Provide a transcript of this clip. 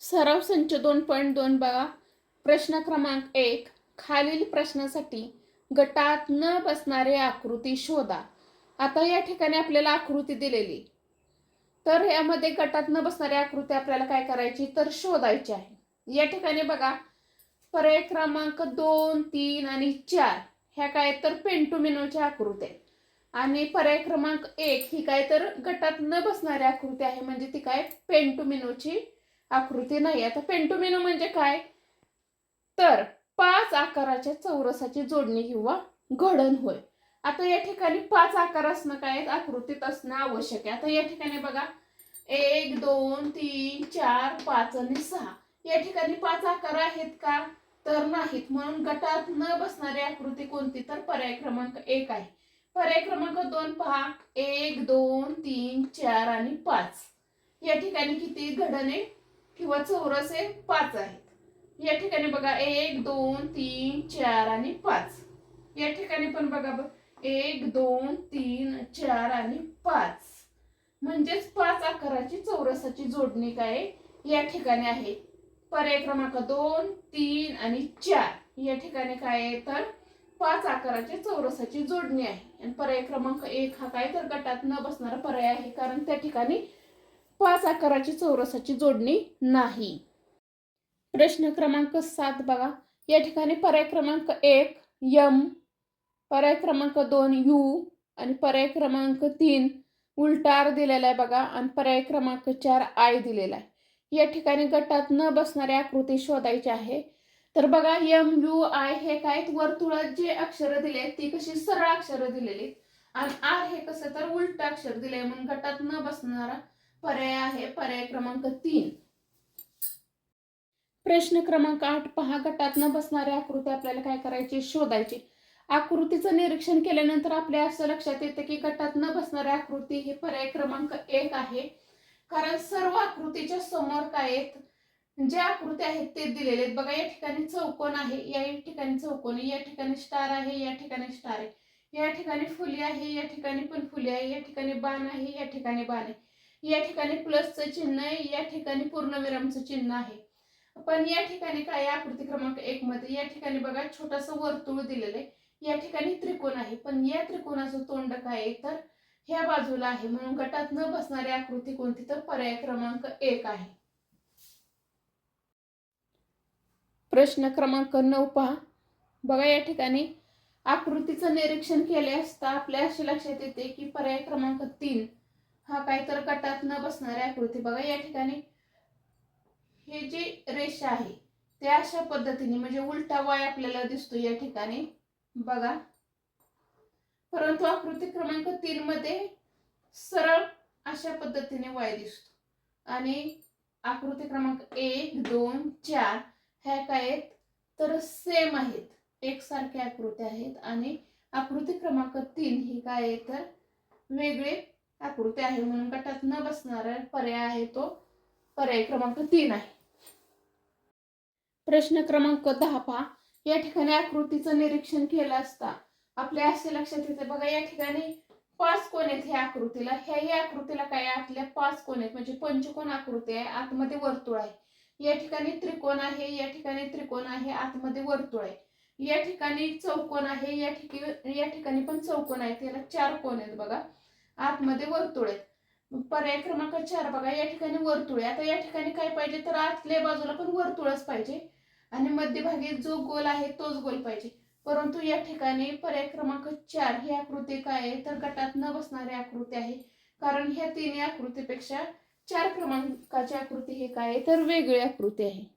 सराव संच दोन पॉईंट दोन बघा. प्रश्न क्रमांक एक खालील प्रश्नासाठी गटात न बसणारे आकृती शोधा. आता या ठिकाणी आपल्याला आकृती दिलेली. तर यामध्ये गटात न बसणारी आकृती आपल्याला काय करायची? तर शोधायची आहे. या ठिकाणी बघा. पर्याय क्रमांक दोन तीन आणि चार ह्या काय तर पेंटुमिनोच्या आकृती आहेत. आणि पर्याय क्रमांक एक ही काय तर गटात न बसणारी आकृती आहे. म्हणजे ती काय? पेंटुमिनोची आकृती नाही. आता पेंटुमिनो म्हणजे काय? तर पाच आकाराच्या चौरसाची जोडणी किंवा घडण होय. आता या ठिकाणी पाच आकार असणं काय? आकृतीत असणं आवश्यक आहे. आता या ठिकाणी बघा. एक दोन तीन चार पाच आणि सहा. या ठिकाणी पाच आकार आहेत का? तर नाहीत. म्हणून गटात न बसणारी आकृती कोणती? तर पर्याय क्रमांक एक आहे. पर्याय क्रमांक दोन पहा. एक दोन तीन चार आणि पाच. या ठिकाणी किती घडणे किंवा चौरस हे पाच आहेत. या ठिकाणी बघा एक दोन तीन चार आणि पाच. या ठिकाणी पण बघा एक दोन तीन चार आणि पाच. म्हणजेच पाच आकाराची चौरसाची जोडणी काय या ठिकाणी आहे. पर्याय क्रमांक दोन तीन आणि चार. या ठिकाणी काय आहे तर पाच आकाराची चौरसाची जोडणी आहे. आणि पर्याय क्रमांक एक हा काय तर गटात न बसणारा पर्याय आहे. कारण त्या ठिकाणी पाच आकाराची चौरसाची जोडणी नाही. प्रश्न क्रमांक सात बघा. या ठिकाणी पर्याय क्रमांक एक यम पर्याय क्रमांक दोन यू आणि पर्याय क्रमांक तीन उलटार दिलेला आहे बघा आणि पर्याय क्रमांक चार आय दिलेला आहे. या ठिकाणी गटात न बसणारी आकृती शोधायची आहे. तर बघा यम यू आय हे काय वर्तुळात जे अक्षरं दिले आहेत ती कशी सरळ अक्षरं दिलेली आहेत. आणि आर हे कसं? तर उलट अक्षर दिले म्हणून गटात न बसणारा पर्याय आहे. पर्याय क्रमांक तीन. प्रश्न क्रमांक आठ पहा गटात न बसणारी आकृती आपल्याला काय करायची? शोधायची. आकृतीचं निरीक्षण केल्यानंतर आपल्या असं लक्षात येतं की गटात न बसणारी आकृती हे पर्याय क्रमांक एक आहे. कारण सर्व आकृतीच्या समोर काय आहेत? ज्या आकृती आहेत ते दिलेले आहेत. बघा या ठिकाणी चौकोन आहे. या ठिकाणी चौकोन आहे. या ठिकाणी स्टार आहे. या ठिकाणी स्टार आहे. या ठिकाणी फुली आहे. या ठिकाणी पण फुली आहे. या ठिकाणी बाण आहे. या ठिकाणी बाण आहे. या ठिकाणी प्लसचं चिन्ह आहे या ठिकाणी पूर्णविरामचं चिन्ह आहे. पण या ठिकाणी काय आहे? आकृती क्रमांक एक मध्ये या ठिकाणी बघा छोटासा वर्तुळ दिलेलं आहे. या ठिकाणी त्रिकोण आहे. पण या त्रिकोणाचं तोंड काय आहे? तर ह्या बाजूला आहे. म्हणून गटात न बसणारी आकृती कोणती? तर पर्याय क्रमांक एक आहे. प्रश्न क्रमांक नऊ पहा. बघा या ठिकाणी आकृतीचं निरीक्षण केले असता आपल्या असे लक्षात येते की पर्याय क्रमांक तीन हा काय तर कटात न बसणारी आकृती बघा या ठिकाणी. हे जी रेषा आहे ते अशा पद्धतीने म्हणजे उलटा वाय आपल्याला दिसतो या ठिकाणी. बघा. परंतु आकृती क्रमांक तीन मध्ये सरळ अशा पद्धतीने वाय दिसतो. आणि आकृती क्रमांक एक दोन चार ह्या काय आहेत? तर सेम आहेत. एकसारख्या आकृती आहेत. आणि आकृती क्रमांक तीन ही काय आहे? तर वेगळे आकृती आहे म्हणून गटात न बसणारा पर्याय आहे तो पर्याय क्रमांक तीन आहे. प्रश्न क्रमांक दहा पहा. या ठिकाणी आकृतीचं निरीक्षण केलं असता आपल्या असे लक्षात येते. बघा या ठिकाणी पाच कोण आहेत ह्या आकृतीला. ह्याही आकृतीला काय आपल्या आतल्या पाच कोण आहेत. म्हणजे पंचकोन आकृती आहे. आतमध्ये वर्तुळ आहे. या ठिकाणी त्रिकोण आहे. या ठिकाणी त्रिकोण आहे. आतमध्ये वर्तुळ आहे. या ठिकाणी चौकोन आहे. या ठिकाणी या ठिकाणी पण चौकोन आहे त्याला चार कोण आहेत बघा. आतमध्ये वर्तुळ आहेत. पर्याय क्रमांक चार बघा या ठिकाणी वर्तुळ आहे. आता या ठिकाणी काय पाहिजे तर आतल्या बाजूला पण वर्तुळच पाहिजे. आणि मध्यभागी जो गोल आहे तोच गोल पाहिजे. परंतु या ठिकाणी पर्याय क्रमांक चार ही आकृती काय आहे? तर गटात न बसणारी आकृती आहे. कारण ह्या तिन्ही आकृतीपेक्षा चार क्रमांकाची आकृती हे काय आहे? तर वेगळी आकृती आहे.